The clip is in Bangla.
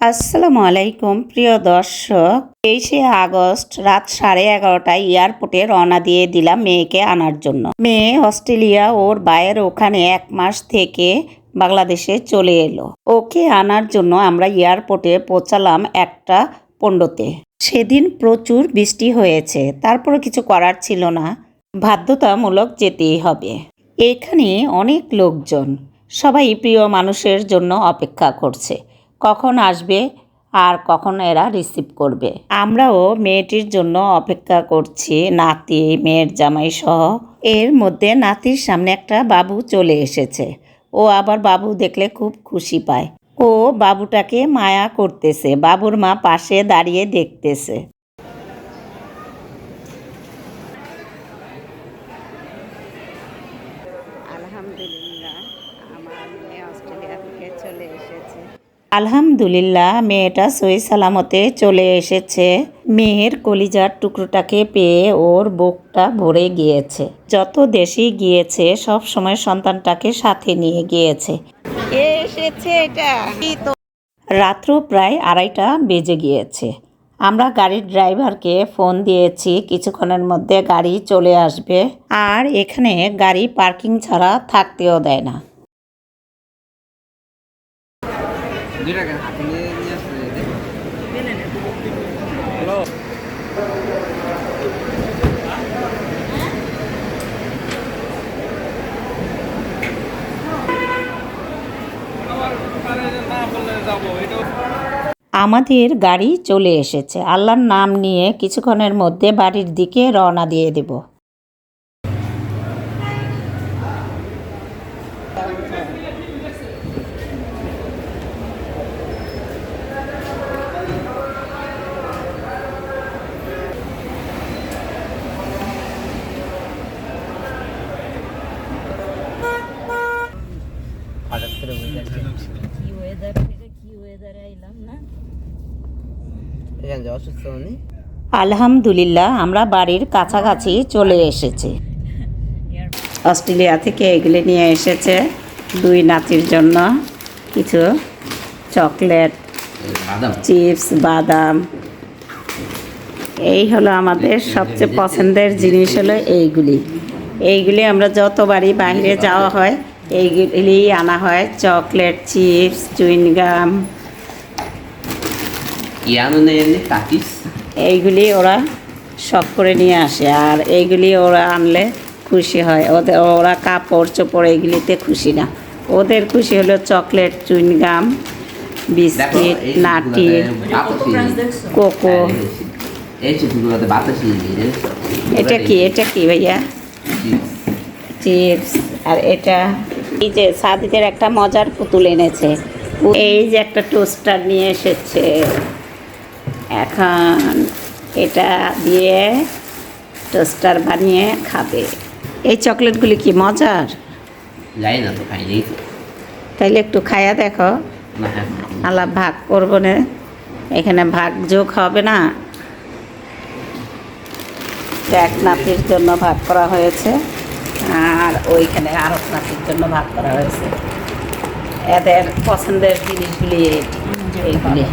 আসসালামু আলাইকুম, প্রিয় দর্শক। তেইশে আগস্ট রাত সাড়ে এগারোটায় এয়ারপোর্টে রওনা দিয়ে দিলাম মেয়েকে আনার জন্য। মেয়ে অস্ট্রেলিয়া ওর বাইয়ের ওখানে এক মাস থেকে বাংলাদেশে চলে এলো। ওকে আনার জন্য আমরা এয়ারপোর্টে পৌঁছালাম একটা পণ্ডতে সেদিন প্রচুর বৃষ্টি হয়েছে তারপরে কিছু করার ছিল না। বাধ্যতামূলক যেতেই হবে। এখানে অনেক লোকজন, সবাই প্রিয় মানুষের জন্য অপেক্ষা করছে। কখন আসবে আর কখন এরা রিসিভ করবে। আমরাও মেয়েটির জন্য অপেক্ষা করছি, নাতি, মেয়ের জামাই সহ। এর মধ্যে নাতির সামনে একটা বাবু চলে এসেছে। ও আবার বাবু দেখলে খুব খুশি পায়। ও বাবুটাকে মায়া করতেছে, বাবুর মা পাশে দাঁড়িয়ে দেখতেছে। আলহামদুলিল্লাহ, আমার মেয়ে অস্ট্রেলিয়া থেকে চলে এসেছে আলহামদুলিল্লাহ মেয়েটা সই সালামতে চলে এসেছে। মেয়ের কলিজার টুকরোটাকে পেয়ে ওর বুকটা ভরে গিয়েছে। যত দেশে গিয়েছে সব সময় সন্তানটাকে সাথে নিয়ে গিয়েছে। এসেছে এটা। রাত্র প্রায় আড়াইটা বেজে গিয়েছে। আমরা গাড়ির ড্রাইভারকে ফোন দিয়েছি কিছুক্ষণের মধ্যে গাড়ি চলে আসবে। আর এখানে গাড়ি পার্কিং ছাড়া থাকতেও দেয় না। দুই টাকা হাতে নিয়ে নিয়ে আসলে আমাদের গাড়ি চলে এসেছে। আল্লাহর নাম নিয়ে কিছুক্ষণের মধ্যে বাড়ির দিকে রওনা দিয়ে দেব হঠাৎ করে বুঝে আসছে কি ওয়েদার থেকে কি আইলাম না? অসুস্থ উনি? আলহামদুলিল্লাহ আমরা বাড়ির কাছাকাছি চলে এসেছি। অস্ট্রেলিয়া থেকে এগুলি নিয়ে এসেছে দুই নাতির জন্য। কিছু চকলেট চিপস বাদাম। এই হলো আমাদের সবচেয়ে পছন্দের জিনিস হলো এইগুলি। এইগুলি আমরা যতবারই বাইরে যাওয়া হয় এইগুলি আনা হয়। চকলেট চিপস চুইনগাম এইগুলি ওরা শখ করে নিয়ে আসে আর এইগুলি ওরা আনলে খুশি হয়। ওদের ওরা কাপড় চোপড় এইগুলিতে খুশি না। ওদের খুশি হলো চকলেট চুইনগাম বিস্কিট নাটি কোকো। বাতাসি এটা কি? এটা কি ভাইয়া? চিপস। আর এটা এই যে সাদিদের একটা মজার পুতুল এনেছে। এই যে একটা টোস্টার নিয়ে এসেছে। এখন এটা দিয়ে টোস্টার বানিয়ে খাবে। এই চকলেটগুলি কি মজার? যাই না তো খাইনি। তাইলে একটু খায়া দেখো। হ্যাঁ। আলাপ ভাগ করব না। এখানে ভাগ যোগ হবে না। এক নাতির জন্য ভাগ করা হয়েছে। আর ওইখানে আরব নাতির জন্য ভাগ করা হয়েছে। এদের পছন্দের জিনিসগুলি এইগুলি